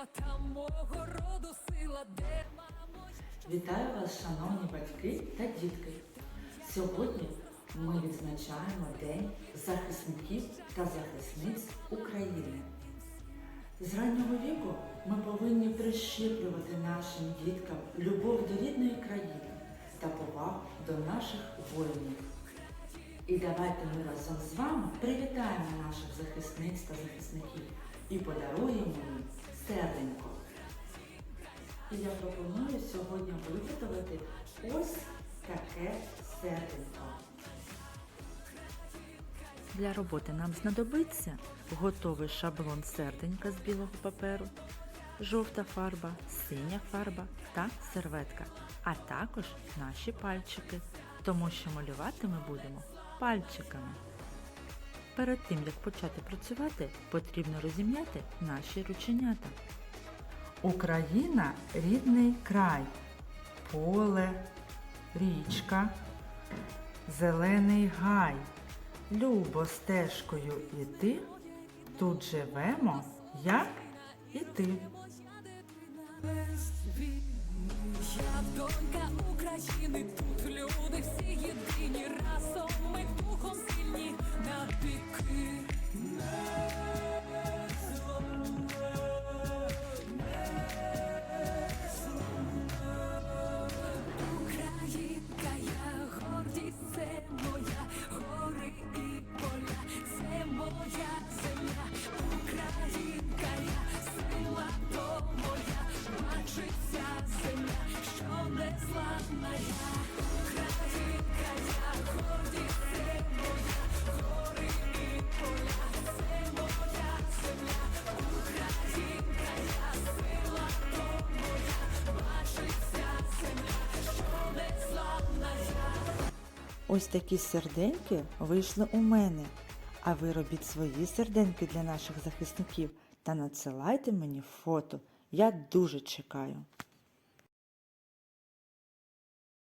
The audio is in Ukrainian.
сила мого роду сила, де Вітаю вас, шановні батьки та дітки. Сьогодні ми відзначаємо День захисників та захисниць України. З раннього віку ми повинні прищеплювати нашим діткам любов до рідної країни та повагу до наших воїнів. І давайте ми разом з вами привітаємо наших захисниць та захисників і подаруємо їм серденько. І я пропоную сьогодні виготовити ось таке серденько. Для роботи нам знадобиться готовий шаблон серденька з білого паперу, жовта фарба, синя фарба та серветка, а також наші пальчики, тому що малювати ми будемо пальчиками. Перед тим як почати працювати, потрібно розім'яти наші рученята. Україна рідний край, поле, річка, зелений гай. Любо стежкою іти, тут живемо, як і ти. я донька України, тут люди всі Ось такі серденьки вийшли у мене. А ви робіть свої серденьки для наших захисників та надсилайте мені фото. Я дуже чекаю.